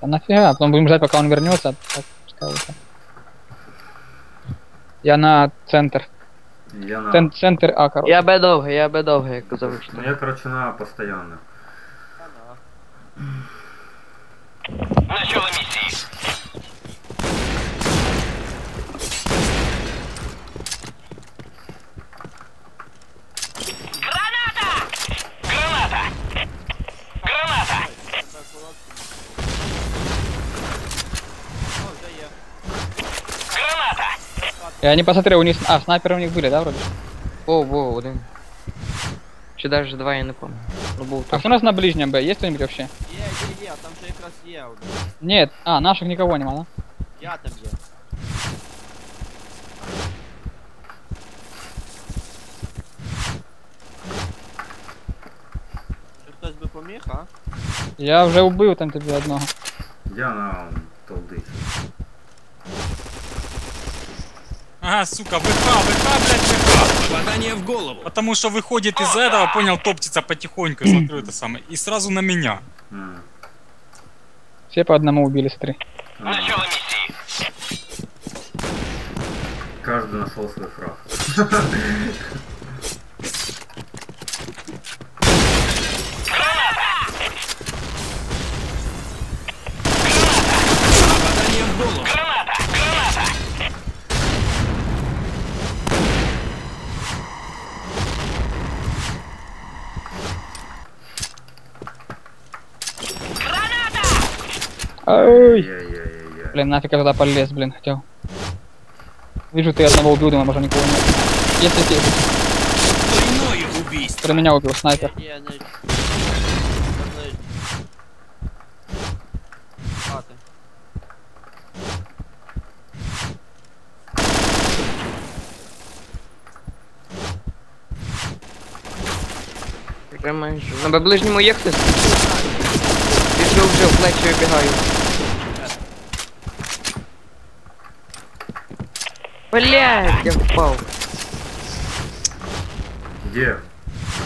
Да нафига, потом будем ждать, пока он вернется. Так, пускай уже. Я на центр. Я на... Цен- центр А, короче. Я Б довгий, я Б довгий, як завжди. Ну я, короче, на постоянно. Начало миссии. Я не посмотрел, у них... А, снайперы у них были, да, вроде? О, во, один. Чи даже два, я не пам'ятаю. Ну був А так. кто у нас на ближнем Б? Есть кто-нибудь вообще? Є, є, є, там же якраз є один. Нет. А, наших никого нема, да? Я там є. Може хтось би поміг, а? Я вже убив там тобі одного. Я на Ага, сука, ВХ, ВХ, блядь, ВХ. Попадание в голову. Потому что выходит из этого, понял, топтится потихоньку, смотрю это самое. И сразу на меня. Все по одному убили, смотри. Начало миссии. Каждый нашел свой фраг. Ай! Я-я-я-я. Блин, нафиг я туда полез, блин, хотел. Вижу, ты одного убил, думаю, может никого нет. Если ты, Двойное убийство. кто меня убил, снайпер. Є, не... Ближній. Хати. Вже майже. На Б ближньому є хтось? Пішов вже в плечі вибігаю. Блять, я впав. Где?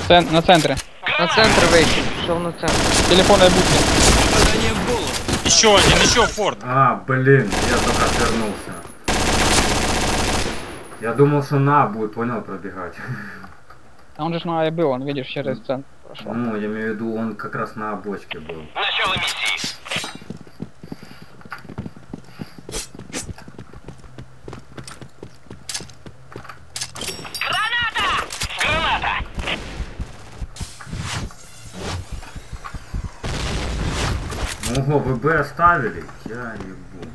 Цен- на центре. На центр вийшов, пішов на центр. Телефонная будка. Попадание в голову. Еще один, еще форт. А, блин, я только отвернулся. Я думал, что на будет, понял, пробегать. А он же ж на А и был, он, видишь, через центр прошел. Ну, я имею в виду, он как раз на бочке был. Начало миссии. Граната! Граната! Ну, ого, вы Б оставили? Я ебу.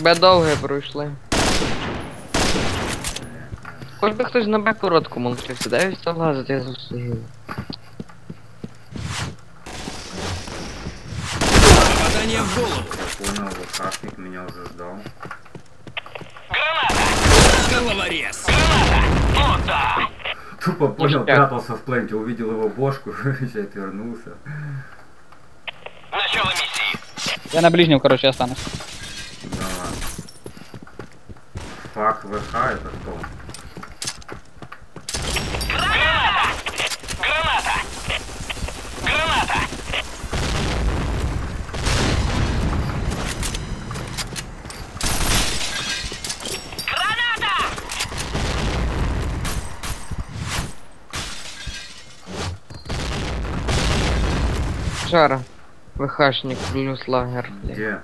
Б довге пройшли. Хоч би хтось на Б короткому лишився, дай все лазити, я заслужив. Попадание в голову. Я понял, вот хашник меня уже ждал. Граната! Головорез. Вот да! Тупо понял, Ништяк. прятался в пленте, увидел его бошку, еще отвернулся. Начало миссии. Я на ближнем, короче, останусь. Да ладно. Фак ВХ это кто? Жара. ВХшник плюс лагер. блядь. Где?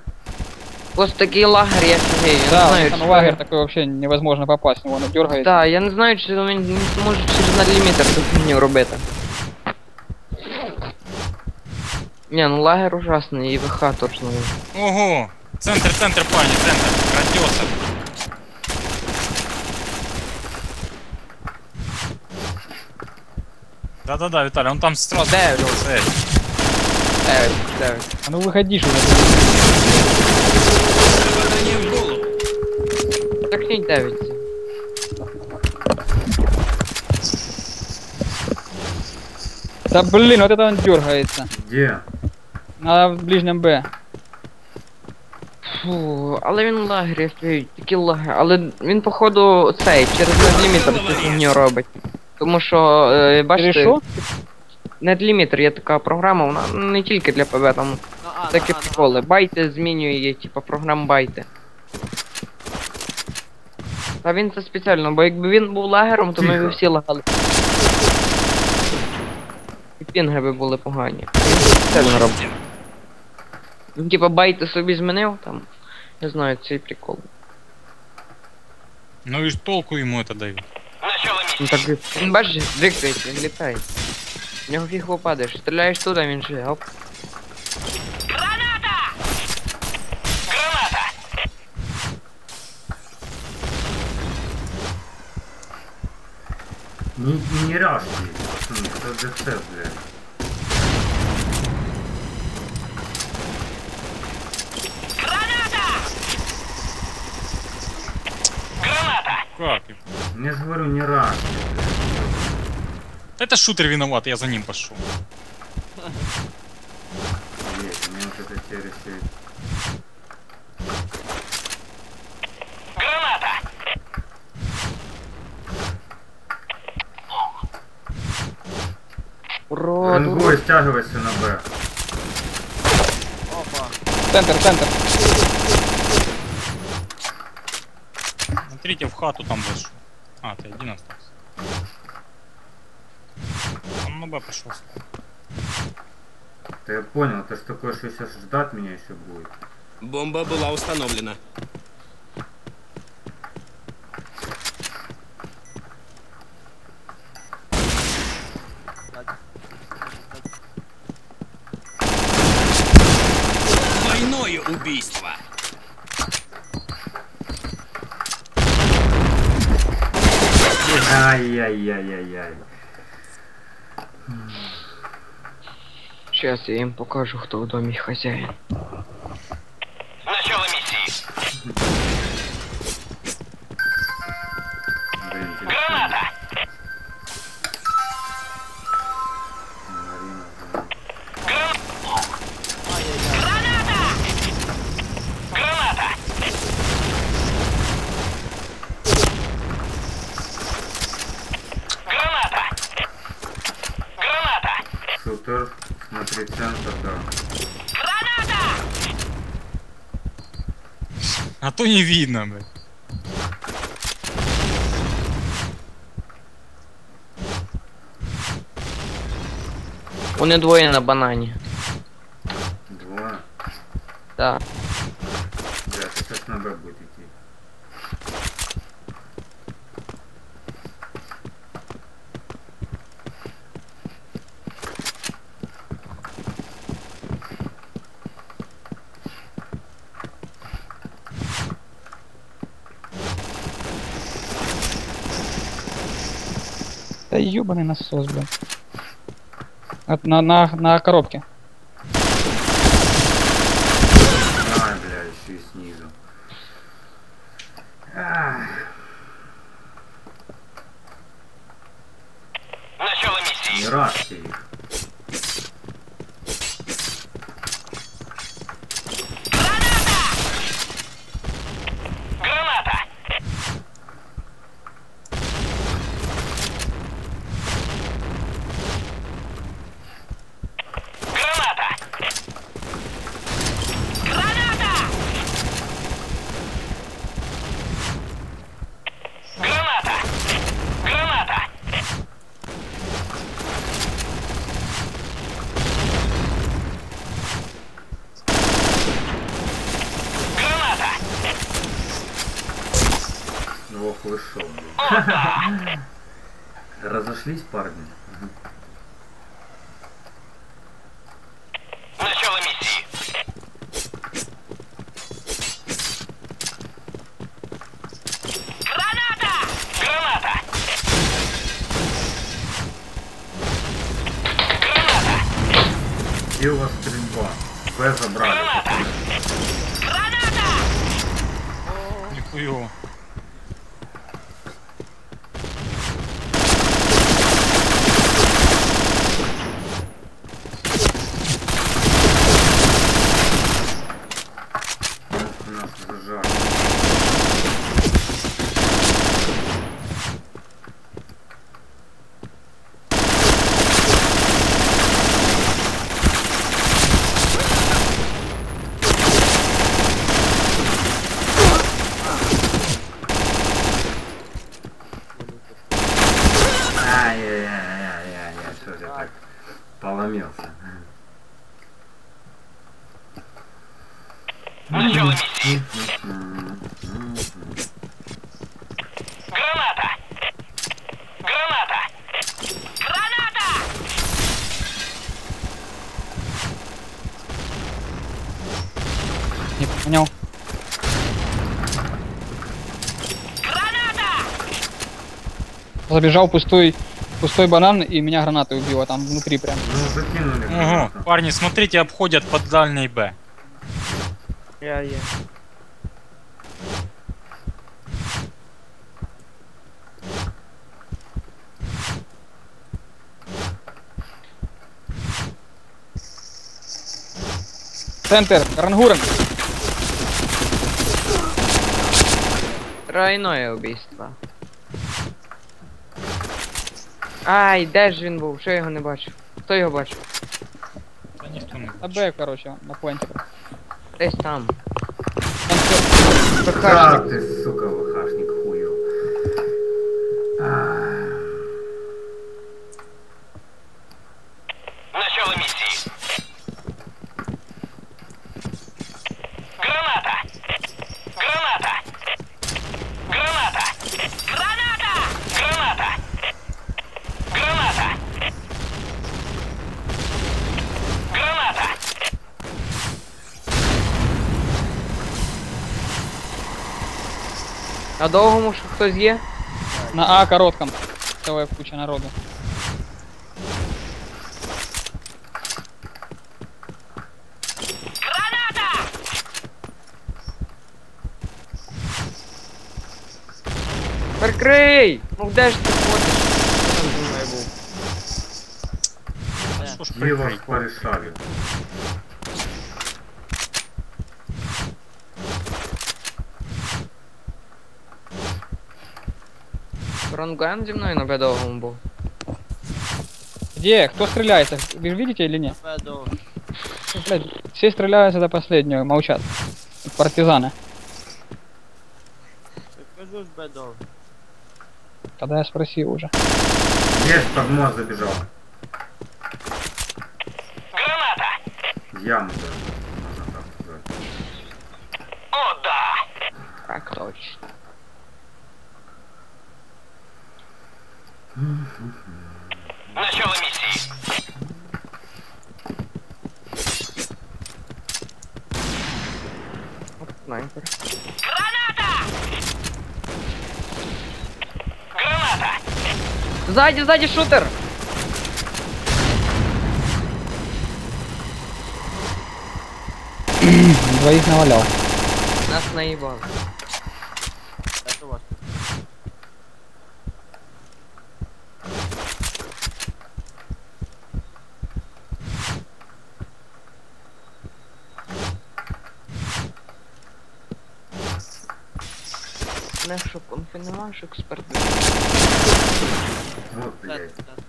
Ось такий лагер, я фігею, я Да, не знаю, там чи лагерь ви- такой вообще невозможно попасть, в него он дергает. Да, я не знаю, чи він не зможе через надлімітер цю фігню робити. Ні, ну лагер ужасний, і ВХ точно. Ого. Центр, центр, пани, центр. Крадется. Да-да-да, Виталий, он там сразу... Де? Цель. Дев'ять, дев'ять. А ну выходи же уже. Попадание в голову. Такніть дев'ять. Да блин, вот это он дергается. Где? На ближнем Б. Фу, але він лагер, я фігею, такі лагер. Але він походу цей, через надлімітер цю фігню робить. Тому що, е, бачите, Перешел? Нетлімітер є така програма, вона не тільки для ПВ, там А А, Такі на, приколи. на. Байте змінює, типа програм байте. Та він це спеціально, бо якби він був лагером, то ми б всі лагали. І пінги би були погані. Він це спеціально робить. Він типа байти собі змінив там. Не знаю, цей прикол. Ну и ж толку ему это дают. Начало Він миссии. так він бачиш, двигається, він літає. В нього фіг попадеш. Стріляєш туди, він же оп. Граната! Граната! Не, не рашки. Пацаны, это ДЦ, блядь. Граната! Граната! Как? Я же говорю, не рашки. Это шутер виноват, я за ним пошел. Блядь, мне. Граната! Урод, урод. Рангой, стягивайся на Б. Опа. Центр, центр. Смотрите, в хату там зашел. А, ты один остался. Он на Б пошел. Да я понял, ты ж такое, что сейчас ждать меня еще будет. Бомба была установлена. Двойное убийство. Ай-яй-яй-яй-яй. Сейчас я їм покажу, хто в домі хазяїн. Начало миссии. Смотри, центр, да. Граната! А то не видно, блядь. Вони двоє на банані. Двое. Так. Бля, ты сейчас на Б будет Да ёбаный насос, блядь. От- на, на, на коробке. Ай, бля, еще и снизу. Ах. Начало Не миссии. рашьте их. Граната! Граната! Граната! Граната! Граната! Граната! Ох, вышел. блин. Разошлись парни? Начало миссии. Граната! Граната! Граната! Где у вас стрельба? Б забрали. Граната! Граната! Нихуево. Ох, Нас зажали. Заломился. Начало миссии. Граната! Граната! Граната! Не понял. Граната! Забежал пустой, пустой банан и меня гранатой убило там внутри прям. Ну, закинули. Гранату. парни, смотрите, обходят под дальней Б. Я є. Центр, Рангурен. Тройное убийство. Ай, де ж він був? Що я його не бачив? Хто його бачив? Та ніхто не На бачить. Б, короче, на пленте. Десь там. Там всё. Как ти, сука, На довгому що хтось є? На А коротком. Целая куча народу. Граната! Прикрий! Ну де ж ти ходиш? Зі мною був? Що ж Его прикрить? порешали. Ронган зі мною на бедовому був. Где? Кто стреляется? Вы видите или нет? Блядь, все стреляются до последнего, молчат. Партизаны. Ж. Тогда я спросил уже. Есть под мост забежал. Граната! Яму даже. О, да! Так точно. Начало миссии. От снайпер. Граната! Граната! Ззаді, ззаді шутер! Двоих навалял. Нас наїбав. Що конфінемаш експерт. Вот, Да, блядь. да.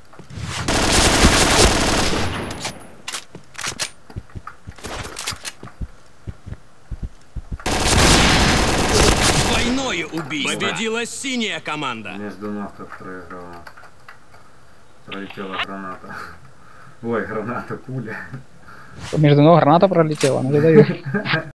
Двойное убийство. Победила синяя команда. Между как проиграла. Пролетела граната. Ой, граната, пуля. Между ног граната пролетела, ну я даю.